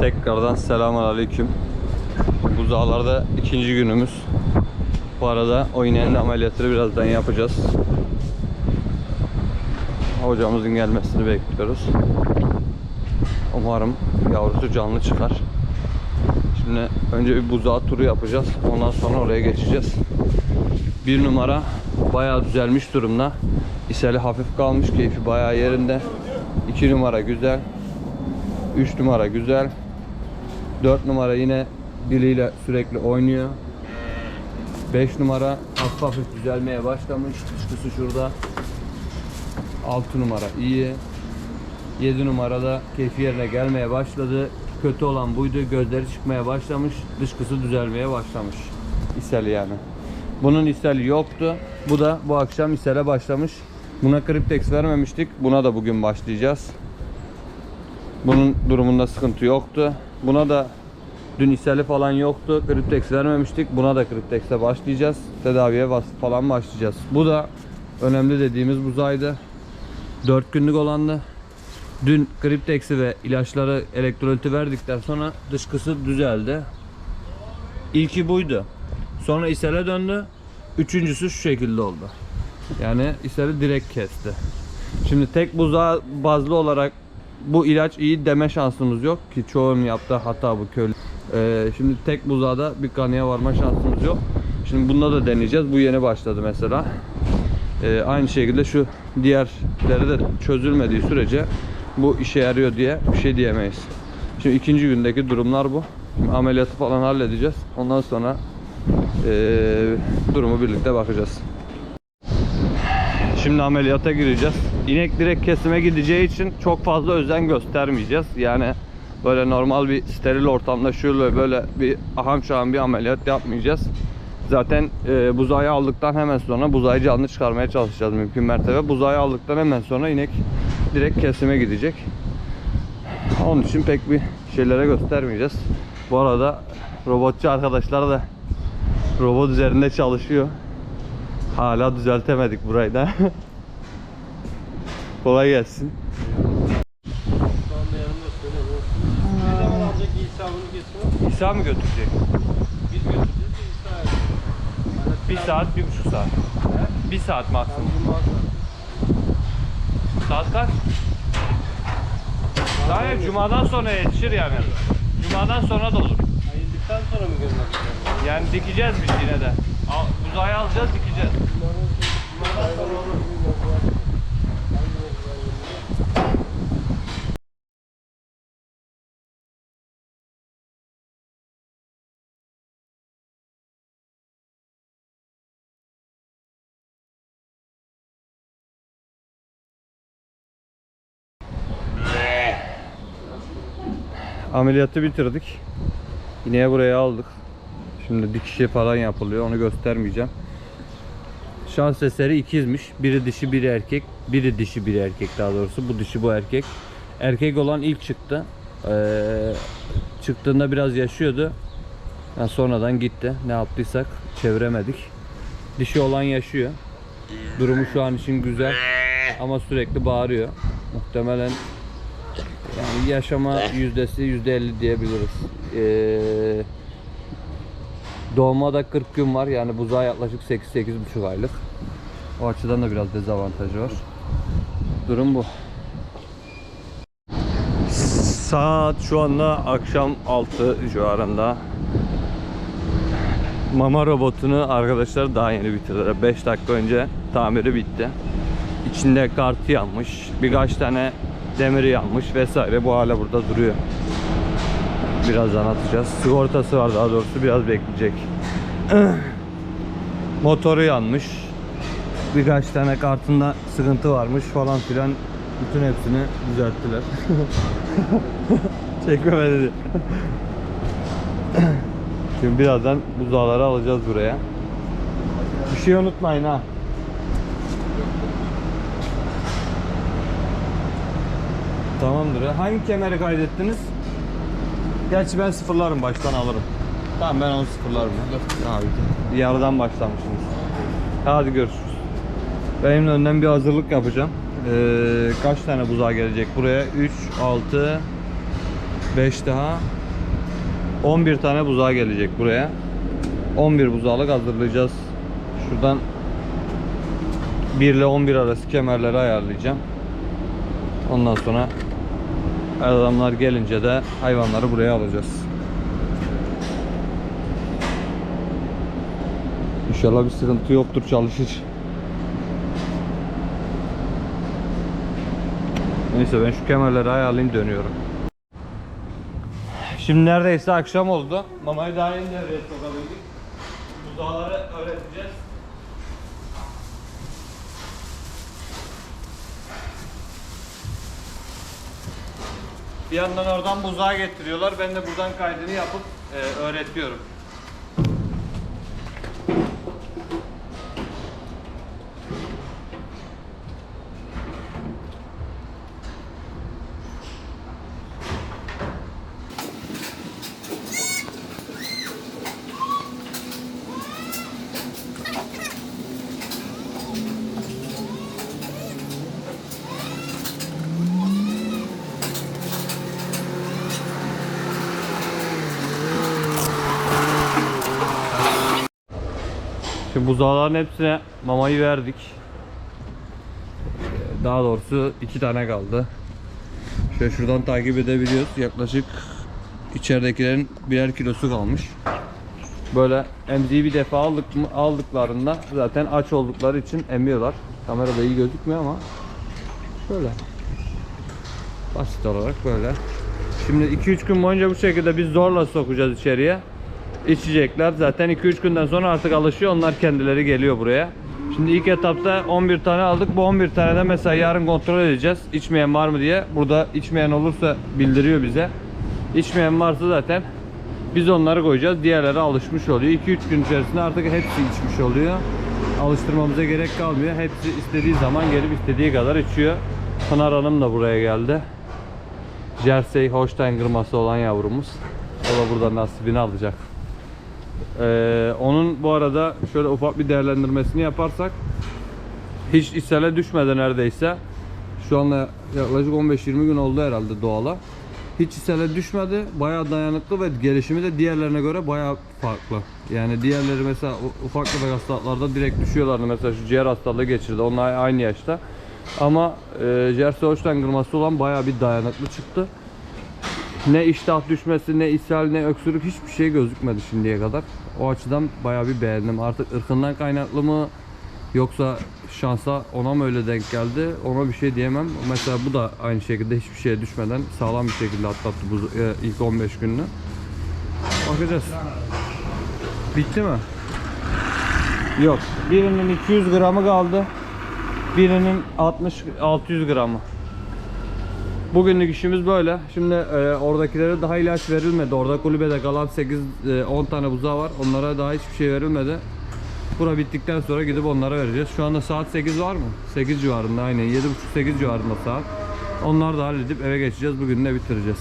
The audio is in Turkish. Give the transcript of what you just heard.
Tekrardan selamun aleyküm. Buzağlarda ikinci günümüz. Bu arada o ineğin ameliyatını birazdan yapacağız. Hocamızın gelmesini bekliyoruz. Umarım yavrusu canlı çıkar. Şimdi önce bir buzağı turu yapacağız. Ondan sonra oraya geçeceğiz. Bir numara bayağı düzelmiş durumda. İseli hafif kalmış. Keyfi bayağı yerinde. 2 numara güzel. 3 numara güzel. 4 numara yine diliyle sürekli oynuyor. 5 numara hafif hafif düzelmeye başlamış. Dışkısı şurada. 6 numara iyi. 7 numarada keyfi yerine gelmeye başladı. Kötü olan buydu. Gözleri çıkmaya başlamış. Dışkısı düzelmeye başlamış. İshal yani. Bunun ishali yoktu. Bu da bu akşam ishale başlamış. Buna Kriptex vermemiştik. Buna da bugün başlayacağız. Bunun durumunda sıkıntı yoktu. Buna da dün ishali falan yoktu. Kriptex vermemiştik. Buna da Kriptex'e başlayacağız. Tedaviye bas falan başlayacağız. Bu da önemli dediğimiz buzaydı. 4 günlük olandı. Dün Kriptex'i ve ilaçları elektroliti verdikten sonra dışkısı düzeldi. İlki buydu. Sonra ishale döndü. Üçüncüsü şu şekilde oldu. Yani ishali direkt kesti. Şimdi tek buzağı bazlı olarak bu ilaç iyi deme şansımız yok ki çoğunun yaptığı hata bu köylü. Ee, şimdi tek buzağda bir kanıya varma şansımız yok. Şimdi bunda da deneyeceğiz. Bu yeni başladı mesela. Ee, aynı şekilde şu diğerleri de çözülmediği sürece bu işe yarıyor diye bir şey diyemeyiz. Şimdi ikinci gündeki durumlar bu. Şimdi ameliyatı falan halledeceğiz. Ondan sonra ee, durumu birlikte bakacağız. Şimdi ameliyata gireceğiz. İnek direkt kesime gideceği için çok fazla özen göstermeyeceğiz. Yani böyle normal bir steril ortamda şöyle böyle bir aham şaham bir ameliyat yapmayacağız. Zaten e, buzağı aldıktan hemen sonra buzağı canlı çıkarmaya çalışacağız mümkün mertebe. Buzağı aldıktan hemen sonra inek direkt kesime gidecek. Onun için pek bir şeylere göstermeyeceğiz. Bu arada robotçu arkadaşlar da robot üzerinde çalışıyor. Hala düzeltemedik burayı da. Kolay gelsin. Şu anda yanımda söylüyorum. Ne zaman alacak İsa bunu getiriyor? İsa mı götürecek? Biz götüreceğiz de. Bir saat, bir buçuk saat. Bir saat maksimum. Saat kaç? Daha ya Cuma'dan sonra yetişir yani. Cuma'dan sonra da olur. Ayıldıktan sonra mı istiyorsun? Yani dikeceğiz biz yine de. Al, buzağı alacağız, dikeceğiz. Cumadan sonra olur. Ameliyatı bitirdik. İneği buraya aldık. Şimdi dikişi falan yapılıyor. Onu göstermeyeceğim. Şans eseri ikizmiş. Biri dişi, biri erkek. Biri dişi, biri erkek daha doğrusu. Bu dişi, bu erkek. Erkek olan ilk çıktı. Ee, çıktığında biraz yaşıyordu. Yani sonradan gitti. Ne yaptıysak çeviremedik. Dişi olan yaşıyor. Durumu şu an için güzel. Ama sürekli bağırıyor. Muhtemelen yaşama yüzdesi yüzde elli diyebiliriz. Ee, doğuma da 40 gün var. Yani buzağı yaklaşık 8-8,5 aylık. O açıdan da biraz dezavantajı var. Durum bu. Saat şu anda akşam 6 civarında. Mama robotunu arkadaşlar daha yeni bitirdiler. 5 dakika önce tamiri bitti. İçinde kartı yanmış. Birkaç tane demiri yanmış vesaire. Bu hala burada duruyor. Birazdan atacağız. Sigortası var daha doğrusu biraz bekleyecek. Motoru yanmış. Birkaç tane kartında sıkıntı varmış falan filan. Bütün hepsini düzelttiler. Çekmeme dedi. Şimdi birazdan buzağları alacağız buraya. Bir şey unutmayın ha. Tamamdır. Hangi kemeri kaydettiniz? Gerçi ben sıfırlarım baştan alırım. Tamam ben onu sıfırlarım. ya. Abi yarıdan başlamışsınız. Hadi görüşürüz. Benim önden bir hazırlık yapacağım. Ee, kaç tane buzağı gelecek buraya? 3, 6, 5 daha 11 tane buzağı gelecek buraya. 11 buzağlık hazırlayacağız. Şuradan 1 ile 11 arası kemerleri ayarlayacağım. Ondan sonra adamlar gelince de hayvanları buraya alacağız. İnşallah bir sıkıntı yoktur çalışır. Neyse ben şu kemerleri ayarlayayım dönüyorum. Şimdi neredeyse akşam oldu. Mamayı daha yeni devreye sokabildik. Buzağları öğreteceğiz. Bir yandan oradan buzağı getiriyorlar. Ben de buradan kaydını yapıp e, öğretiyorum. Şimdi buzağların hepsine mamayı verdik. Ee, Daha doğrusu iki tane kaldı. Şöyle şuradan takip edebiliyoruz. Yaklaşık içeridekilerin birer kilosu kalmış. Böyle emziği bir defa aldık mı, aldıklarında zaten aç oldukları için emiyorlar. Kamerada iyi gözükmüyor ama böyle. Basit olarak böyle. Şimdi 2-3 gün boyunca bu şekilde biz zorla sokacağız içeriye. İçecekler. Zaten 2-3 günden sonra artık alışıyor. Onlar kendileri geliyor buraya. Şimdi ilk etapta 11 tane aldık. Bu 11 tane de mesela yarın kontrol edeceğiz. İçmeyen var mı diye. Burada içmeyen olursa bildiriyor bize. İçmeyen varsa zaten biz onları koyacağız. Diğerleri alışmış oluyor. 2-3 gün içerisinde artık hepsi içmiş oluyor. Alıştırmamıza gerek kalmıyor. Hepsi istediği zaman gelip istediği kadar içiyor. Pınar Hanım da buraya geldi. Jersey Holstein kırması olan yavrumuz. O da burada nasibini alacak. Ee, onun bu arada şöyle ufak bir değerlendirmesini yaparsak hiç ishale düşmedi neredeyse. Şu anda yaklaşık 15-20 gün oldu herhalde doğala. Hiç ishale düşmedi. Bayağı dayanıklı ve gelişimi de diğerlerine göre bayağı farklı. Yani diğerleri mesela ufak tefek hastalıklarda direkt düşüyorlardı. Mesela şu ciğer hastalığı geçirdi. Onlar aynı yaşta. Ama e, Holstein kırması olan bayağı bir dayanıklı çıktı. Ne iştah düşmesi, ne ishal, ne öksürük hiçbir şey gözükmedi şimdiye kadar. O açıdan bayağı bir beğendim. Artık ırkından kaynaklı mı yoksa şansa ona mı öyle denk geldi ona bir şey diyemem. Mesela bu da aynı şekilde hiçbir şeye düşmeden sağlam bir şekilde atlattı bu e, ilk 15 gününü. Bakacağız. Bitti mi? Yok. Birinin 200 gramı kaldı. Birinin 60-600 gramı. Bugünlük işimiz böyle. Şimdi e, oradakilere daha ilaç verilmedi. Orada kulübede kalan 8-10 tane buzağı var. Onlara daha hiçbir şey verilmedi. Bura bittikten sonra gidip onlara vereceğiz. Şu anda saat 8 var mı? 8 civarında aynen. 7.30-8 civarında saat. Onları da halledip eve geçeceğiz. Bugün de bitireceğiz.